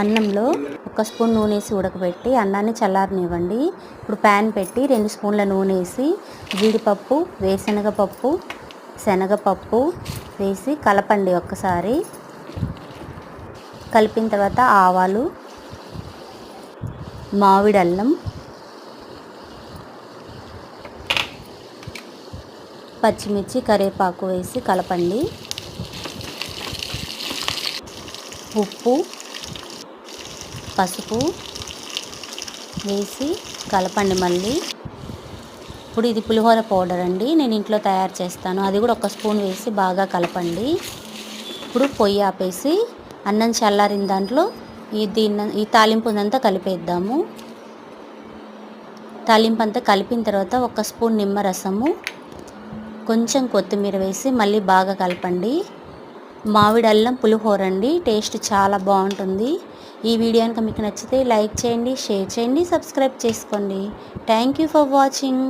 అన్నంలో ఒక స్పూన్ నూనె వేసి ఉడకబెట్టి అన్నాన్ని చల్లారనివ్వండి. ఇప్పుడు ప్యాన్ పెట్టి రెండు స్పూన్ల నూనె వేసి జీడిపప్పు వేరుశనగపప్పు శనగపప్పు వేసి కలపండి ఒక్కసారి. కలిపిన తర్వాత ఆవాలు మామిడి అల్లం పచ్చిమిర్చి కరివేపాకు వేసి కలపండి. ఉప్పు పసుపు వేసి కలపండి మళ్ళీ. ఇప్పుడు ఇది పులిహోర పౌడర్ అండి. నేను ఇంట్లో తయారు చేస్తాను. అది కూడా ఒక స్పూన్ వేసి బాగా కలపండి. ఇప్పుడు పొయ్యి ఆపేసి అన్నం చల్లారిన దాంట్లో ఈ దీన్ని ఈ తాలింపునంతా కలిపేద్దాము. తాలింపు అంతా కలిపిన తర్వాత ఒక స్పూన్ నిమ్మరసము కొంచెం కొత్తిమీర వేసి మళ్ళీ బాగా కలపండి. మామిడి అల్లం పులిహోర అండి. టేస్ట్ చాలా బాగుంటుంది. ఈ వీడియో కనుక మీకు నచ్చితే లైక్ చేయండి షేర్ చేయండి సబ్స్క్రైబ్ చేసుకోండి. Thank you for watching